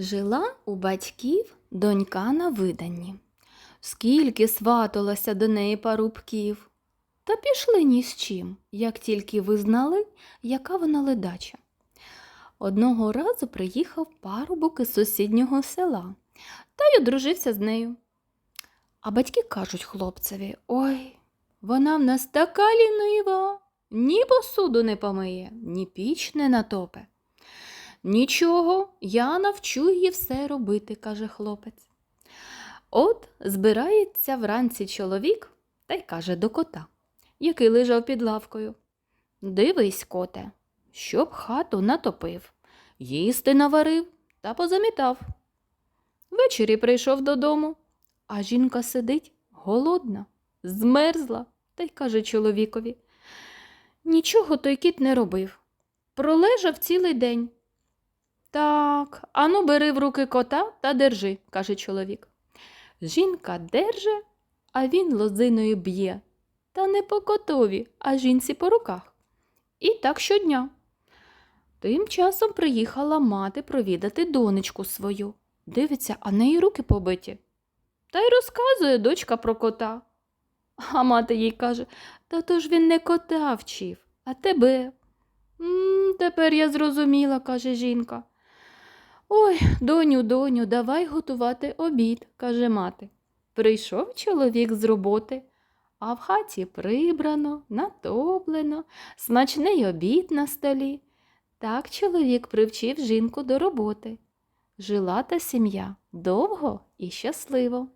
Жила у батьків донька на виданні. Скільки сваталося до неї парубків. Та пішли ні з чим, як тільки визнали, яка вона ледача. Одного разу приїхав парубок із сусіднього села та й одружився з нею. А батьки кажуть хлопцеві: Ой, вона в нас така лінива, ні посуду не помиє, ні піч не натопе. Нічого, я навчу її все робити, каже хлопець. От збирається вранці чоловік та й каже до кота, який лежав під лавкою. Дивись, коте, щоб хату натопив, їсти наварив та позамітав. Ввечері прийшов додому, а жінка сидить голодна, змерзла та й каже чоловікові. Нічого той кіт не робив. Пролежав цілий день. Так, ану бери в руки кота та держи, каже чоловік. Жінка держи, а він лозиною б'є. Та не по котові, а жінці по руках. І так щодня. Тим часом приїхала мати провідати донечку свою. Дивиться, а неї руки побиті. Та й розказує дочка про кота. А мати їй каже, та то ж він не кота вчив, а тебе. «М, тепер я зрозуміла, каже жінка. Ой, доню, доню, давай готувати обід, каже мати. Прийшов чоловік з роботи, а в хаті прибрано, натоплено, смачний обід на столі. Так чоловік привчив жінку до роботи. Жила та сім'я довго і щасливо.